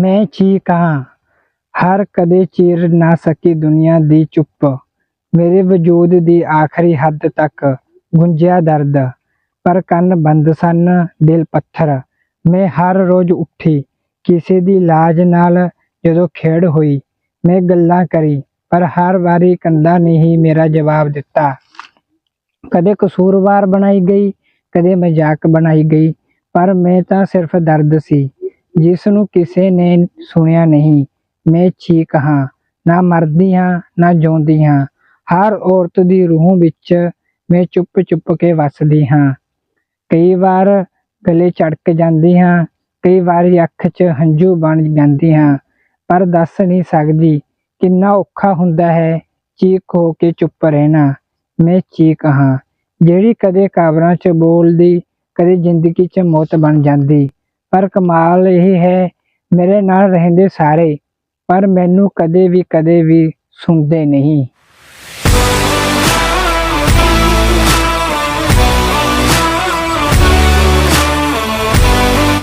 ਮੈਂ ਚੀ ਹਾਂ ਹਰ ਕਦੇ ਚੀਰ ਨਾ ਸਕੀ ਦੁਨੀਆ ਦੀ ਚੁੱਪ। ਮੇਰੇ ਵਜੂਦ ਦੀ ਆਖਰੀ ਹੱਦ ਤੱਕ ਗੁੰਜਿਆ ਦਰਦ। ਪਰ ਕੰਨ ਬੰਦ ਸਨ, ਦਿਲ ਪੱਥਰ। ਮੈਂ ਹਰ ਰੋਜ਼ ਉੱਠੀ। ਕਿਸੇ ਦੀ ਲਾਜ ਨਾਲ ਜਦੋਂ ਖੇਡ ਹੋਈ, ਮੈਂ ਗੱਲਾਂ ਕਰੀ, ਪਰ ਹਰ ਵਾਰੀ ਕੰਦਾ ਨੇ ਹੀ ਮੇਰਾ ਜਵਾਬ ਦਿੱਤਾ। ਕਦੇ ਕਸੂਰਵਾਰ ਬਣਾਈ ਗਈ, ਕਦੇ ਮਜ਼ਾਕ ਬਣਾਈ ਗਈ, ਪਰ ਮੈਂ ਤਾਂ ਸਿਰਫ ਦਰਦ ਸੀ। ਜਿਸ ਨੂੰ ਕਿਸੇ ਨੇ ਸੁਣਿਆ ਨਹੀਂ। ਮੈਂ ਚੀਕ ਹਾਂ, ਨਾ ਮਰਦੀ ਹਾਂ, ਨਾ ਜਿਉਂਦੀ ਹਾਂ। ਹਰ ਔਰਤ ਦੀ ਰੂਹ ਵਿੱਚ ਮੈਂ ਚੁੱਪ ਚੁੱਪ ਕੇ ਵੱਸਦੀ ਹਾਂ। ਕਈ ਵਾਰ ਗਲੇ ਚੜਕ ਜਾਂਦੀ ਹਾਂ, ਕਈ ਵਾਰੀ ਅੱਖ 'ਚ ਹੰਝੂ ਬਣ ਜਾਂਦੀ ਹਾਂ। ਪਰ ਦੱਸ ਨਹੀਂ ਸਕਦੀ ਕਿੰਨਾ ਔਖਾ ਹੁੰਦਾ ਹੈ ਚੀਕ ਹੋ ਕੇ ਚੁੱਪ ਰਹਿਣਾ। ਮੈਂ ਚੀਕ ਹਾਂ, ਜਿਹੜੀ ਕਦੇ ਕਬਰਾਂ 'ਚ ਬੋਲਦੀ, ਕਦੇ ਜ਼ਿੰਦਗੀ 'ਚ ਮੌਤ ਬਣ ਜਾਂਦੀ। ਪਰ ਕਮਾਲ ਇਹ ਹੈ, ਮੇਰੇ ਨਾਲ ਰਹਿੰਦੇ ਸਾਰੇ, ਪਰ ਮੈਨੂੰ ਕਦੇ ਵੀ ਕਦੇ ਵੀ ਸੁਣਦੇ ਨਹੀਂ।